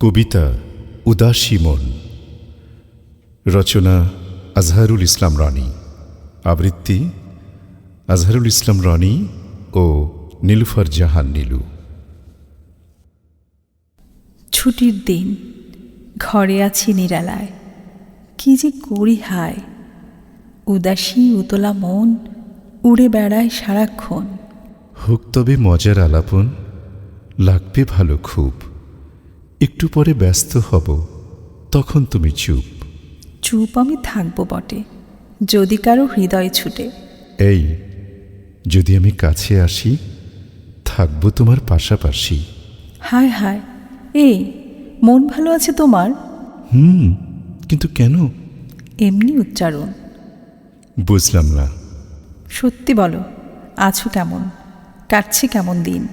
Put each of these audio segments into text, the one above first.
কবিতা উদাসী মন। রচনা আজহারুল ইসলাম রানী। আবৃত্তি আজহারুল ইসলাম রানী ও নীলুফার জাহান নীলু। ছুটির দিন ঘরে আছি নিরালায়। কি যে করি হায়। উদাসী উতলা মন উড়ে বেড়ায় সারাক্ষণ। হোক তবে মজার আলাপন লাগবে ভালো খুব। একটু পরে ব্যস্ত হব তখন তুমি চুপ। চুপ আমি থাকব বটে যদি কারও হৃদয় ছুটে। এই যদি আমি কাছে আসি থাকব তোমার পাশাপাশি। হায় হায় এই মন ভালো আছে তোমার? হুম কিন্তু কেন? এমনি উচ্চারণ। বুঝলাম না। সত্যি বলো আছো কেমন? কাটছে কেমন দিন?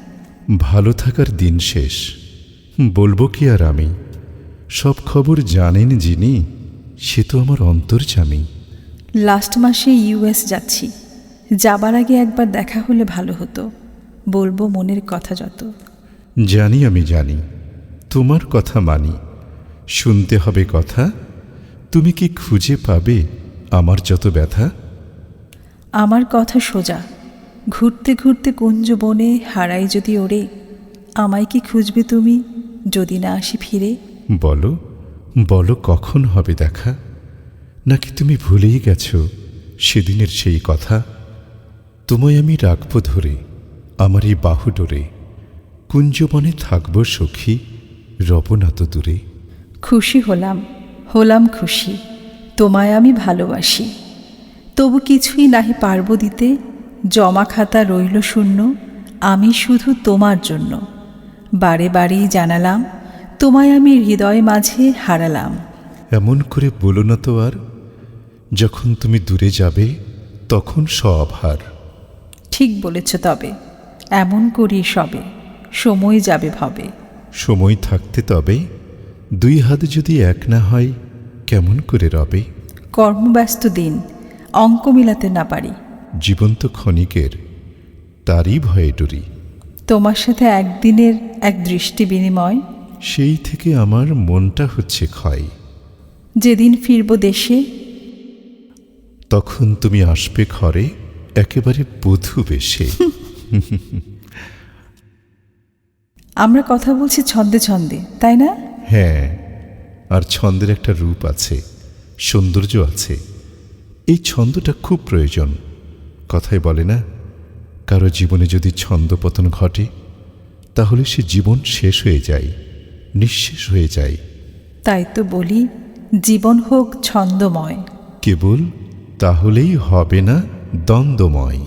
ভালো থাকার দিন শেষ। বলব কি আর আমি? সব খবর জানেন যিনি সে তো আমার অন্তর্জামী লাস্ট মাসে ইউএস যাচ্ছি। যাবার আগে একবার দেখা হলে ভালো হতো। বলব মনের কথা যত। জানি আমি জানি। তোমার কথা মানি। শুনতে হবে কথা। তুমি কি খুঁজে পাবে আমার যত ব্যথা? আমার কথা সোজা। ঘুরতে ঘুরতে কুঞ্জ বনে হারাই যদি ওরে আমায় কি খুঁজবে তুমি? যদি না আসি ফিরে। বলো বলো কখন হবে দেখা? নাকি তুমি ভুলেই গেছো সেদিনের সেই কথা? তোমায় আমি রাখব ধরে আমার এই বাহু ডোরে। কুঞ্জবনে থাকব সখী রব না তো দূরে। খুশি হলাম হলাম খুশি তোমায় আমি ভালোবাসি। তবু কিছুই নাহি পারব দিতে জমা খাতা রইল শূন্য আমি শুধু তোমার জন্য। বারে বারেই জানালাম তোমায় আমি হৃদয় মাঝে হারালাম। এমন করে বলো না তো আর যখন তুমি দূরে যাবে তখন সব হার। ঠিক বলেছ তবে এমন করি সবে সময় যাবে ভাবে। সময় থাকতে তবে দুই হাত যদি এক না হয় কেমন করে রবে? কর্মব্যস্ত দিন অঙ্ক মিলাতে না পারি। জীবন্ত ক্ষণিকের তারই ভয়ে ডরি। তোমার সাথে একদিনের এক দৃষ্টি বিনিময়। সেই থেকে আমার মনটা হচ্ছে ক্ষয়। যেদিন ফিরব দেশে। তখন তুমি আসবে ঘরে একেবারে বধূ বেশে। আমরা কথা বলছি ছন্দে ছন্দে তাই না? হ্যাঁ আর ছন্দের একটা রূপ আছে সৌন্দর্য আছে। এই ছন্দটা খুব প্রয়োজন। কথাই বলে না কারও জীবনে যদি ছন্দপতন ঘটে তাহলে সে জীবন শেষ হয়ে যায় নিঃশেষ হয়ে যায়। তাই তো বলি জীবন হোক ছন্দময়। কেবল তাহলেই হবে না দ্বন্দ্বময়।